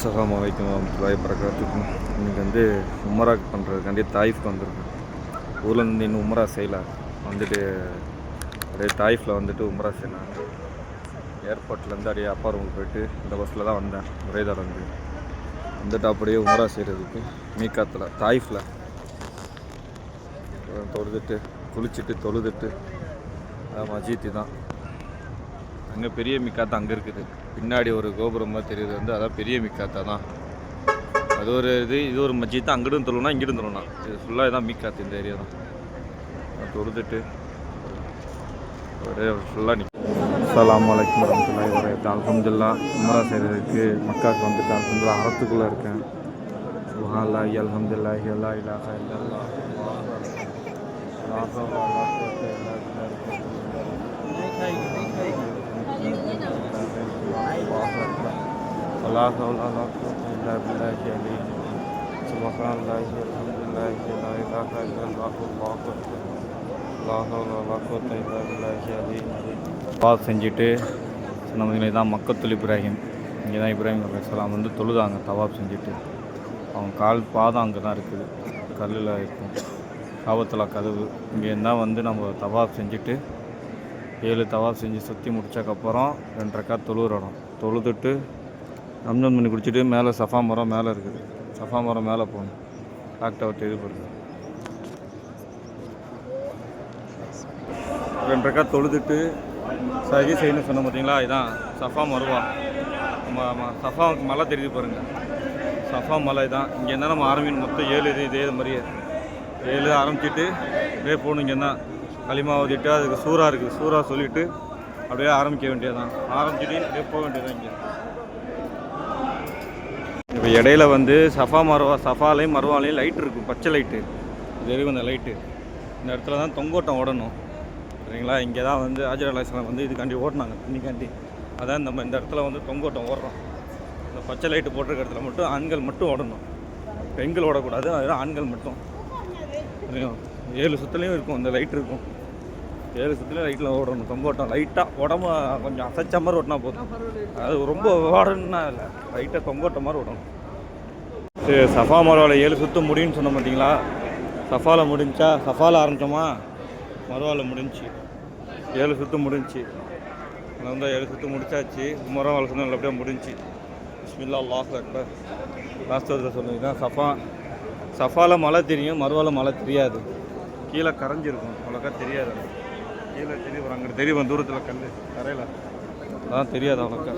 அஸ்ஸலாமு அலைக்கும் வரமத்துல்லாஹி வரகாத்துக்கும் இன்றைக்கி வந்து உமராக்கு பண்ணுறதுக்காண்டி தாய்ஃப்க்கு வந்திருக்கோம். ஊரில் இன்னும் உமரா செய்யலை. வந்துட்டு அப்படியே தாய்ஃபில் வந்துட்டு உமரா செய்யலாம் ஏர்போர்ட்லேருந்து அப்படியே அப்பா ரூமுக்கு போயிட்டு இந்த பஸ்ஸில் தான் வந்தேன். ஒரே தடவை வந்து. வந்துட்டு அப்படியே உமரா செய்கிறதுக்கு மீக்காத்தில் தாய்ஃபில். தொழுதுட்டு குளிச்சுட்டு தொழுதுட்டு. மஜீத்தி தான் அங்கே பெரிய மிக்காத்து அங்கே இருக்குது. பின்னாடி ஒரு கோபுரம் மாதிரி தெரியுது வந்து அதான் பெரிய மிக்காத்தா தான். அது ஒரு இது இது ஒரு மஜ்ஜித் அங்கிட்டும் தொழுனா இங்கிட்டும் தொழுனா இது ஃபுல்லாக இதான் மீக்காத்து இந்த ஏரியா தான். தொழுதுட்டு ஒரே ஃபுல்லாக நிற்கும் சலாம் வலைக்கம் வரமத்துல்லாஹி வரகாத்து அலமதுல்லா உமரா செய்கிறதுக்கு மக்காவுக்கு வந்துட்டு அலமதுல்லா அறத்துக்குள்ளே இருக்கேன். சுஹாலா அல்ஹம்துலில்லாஹி லா இலாஹா இல்லா ولا حول ولا قوة إلا بالله العلي سبحان الله والحمد لله لا إله إلا الله الله أكبر لا حول ولا قوة إلا بالله العلي பாஸ் செஞ்சுட்டு சொன்னவங்களே தான் மக்கத்துல் இப்ராஹிம் இங்கே தான் இப்ராஹிம் அலைஹிஸ்ஸலாம் வந்து தொழுதாங்க தவாப் செஞ்சுட்டு அவங்க கால் பாதம் அங்கே தான் இருக்குது கல்லில் இருக்கும் காவத்தலா கதவு இங்கே தான் வந்து நம்ம தவாப் செஞ்சுட்டு ஏழு தவாப் செஞ்சு சுற்றி முடிச்சக்கப்புறம் ரெண்டு ரக்கா தொழுகிறோம் தொழுதுட்டு ரம்ஜான் பண்ணி குடிச்சிட்டு மேலே சஃபா மரம் மேலே இருக்குது. சஃபா மரம் மேலே போகணும். டாக்டர் இது பண்ணுறது ரெண்டுக்கா தொழுதுட்டு சகி செய்யணும் சொன்ன பார்த்தீங்களா? இதான் சஃபா மருவா. நம்ம ஆமாம் சஃபாவுக்கு மலை தெரிஞ்சு பாருங்கள் சஃபா மலை தான். இங்கே இருந்தால் நம்ம ஆரம்பிக்கணும் மொத்தம் ஏழு இது இதே மாதிரியே. ஏழு ஆரம்பிச்சிட்டு அப்படியே போகணும் இங்கே தான் களிமா ஊதிட்டு அதுக்கு சூறா இருக்குது. சூறா சொல்லிவிட்டு அப்படியே ஆரம்பிக்க வேண்டியதான் ஆரம்பிச்சுட்டு அப்படியே போக வேண்டியதான் இங்கே. இப்போ இடையில வந்து சஃபா மரவா சஃபாலையும் மருவாலையும் லைட் இருக்கும் பச்சை லைட்டு தெரியும் அந்த லைட்டு இந்த இடத்துல தான் தொங்கோட்டம் ஓடணும். சரிங்களா? இங்கே தான் வந்து ஆஜர் அலாஸ்லாம் வந்து இதுக்காண்டி ஓடினாங்க இன்னிக்காண்டி அதான் நம்ம இந்த இடத்துல வந்து தொங்கோட்டம் ஓடுறோம். இந்த பச்சை லைட்டு போட்டிருக்க இடத்துல மட்டும் ஆண்கள் மட்டும் ஓடணும். பெண்கள் ஓடக்கூடாது அதுதான் ஆண்கள் மட்டும். ஏழு சுற்றுலையும் இருக்கும் அந்த லைட் இருக்கும். ஏழு சுற்றுலையும் லைட்டில் ஓடணும் தொங்கோட்டம் லைட்டாக உடம்பு கொஞ்சம் அசைச்ச மாதிரி ஓட்டினா போதும். அது ரொம்ப ஓடணும்னா இல்லை. லைட்டாக தொங்கோட்ட மாதிரி ஓடணும். சரி சஃபா மரவாவில் ஏழு சுற்று முடியும்னு சொன்ன மாட்டிங்களா சஃபாவில் முடிஞ்சா சஃபாவில் ஆரம்பித்தோமா மரவாவில் முடிஞ்சுச்சு. ஏழு சுற்று முடிஞ்சுச்சு. நான் வந்து ஏழு சுற்று முடிச்சாச்சு. மரவாவில் சொன்ன நல்லபடியாக முடிஞ்சுச்சு. பிஸ்மில்லா லாஸ்ட் அக்பர். லாஸ்ட் வருஷம் சொன்னது தான் சஃபா. சஃபாவில் மழை தெரியும் மறுவாவில் மழை தெரியாது. கீழே கரைஞ்சிருக்கும். அவ்வளோக்கா தெரியாது. கீழே தெரியும் அங்கே தெரியும் தூரத்தில் கல் தரையில். அதான் தெரியாது அவ்வளோக்கா